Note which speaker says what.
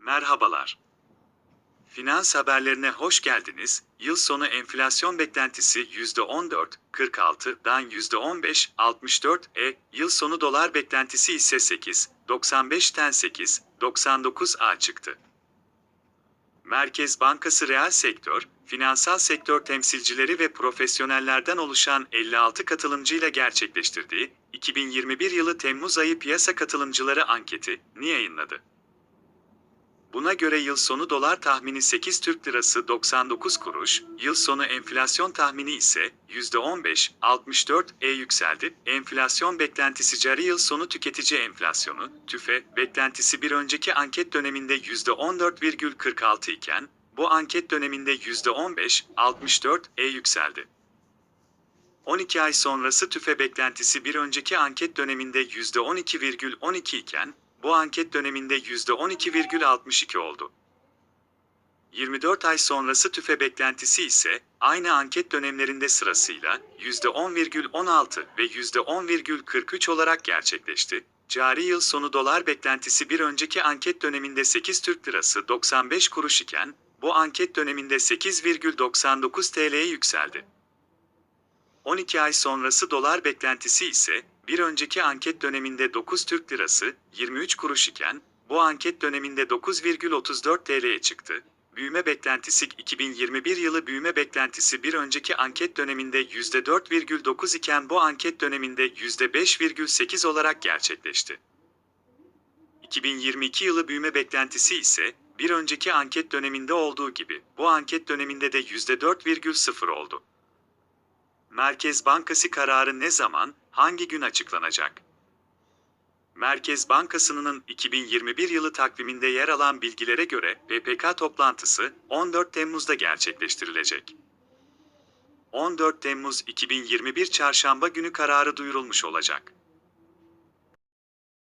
Speaker 1: Merhabalar. Finans haberlerine hoş geldiniz. Yıl sonu enflasyon beklentisi %14.46'dan %15.64 e, yıl sonu dolar beklentisi ise 8.95'ten 8.99'a çıktı. Merkez Bankası reel sektör, finansal sektör temsilcileri ve profesyonellerden oluşan 56 katılımcıyla gerçekleştirdiği 2021 yılı Temmuz ayı piyasa katılımcıları anketi ni yayınladı. Buna göre yıl sonu dolar tahmini 8 Türk Lirası 99 kuruş, yıl sonu enflasyon tahmini ise %15.64'e yükseldi. Enflasyon beklentisi cari yıl sonu tüketici enflasyonu, TÜFE, beklentisi bir önceki anket döneminde %14,46 iken, bu anket döneminde %15.64'e yükseldi. 12 ay sonrası tüfe beklentisi bir önceki anket döneminde %12,12 iken, bu anket döneminde %12,62 oldu. 24 ay sonrası tüfe beklentisi ise aynı anket dönemlerinde sırasıyla %10,16 ve %10,43 olarak gerçekleşti. Cari yıl sonu dolar beklentisi bir önceki anket döneminde 8 Türk Lirası 95 kuruş iken, bu anket döneminde 8,99 TL'ye yükseldi. 12 ay sonrası dolar beklentisi ise bir önceki anket döneminde 9 Türk Lirası 23 kuruş iken bu anket döneminde 9,34 TL'ye çıktı. Büyüme beklentisi 2021 yılı büyüme beklentisi bir önceki anket döneminde %4,9 iken bu anket döneminde %5,8 olarak gerçekleşti. 2022 yılı büyüme beklentisi ise bir önceki anket döneminde olduğu gibi bu anket döneminde de %4,0 oldu. Merkez Bankası kararı ne zaman, hangi gün açıklanacak? Merkez Bankası'nın 2021 yılı takviminde yer alan bilgilere göre PPK toplantısı 14 Temmuz'da gerçekleştirilecek. 14 Temmuz 2021 Çarşamba günü kararı duyurulmuş olacak.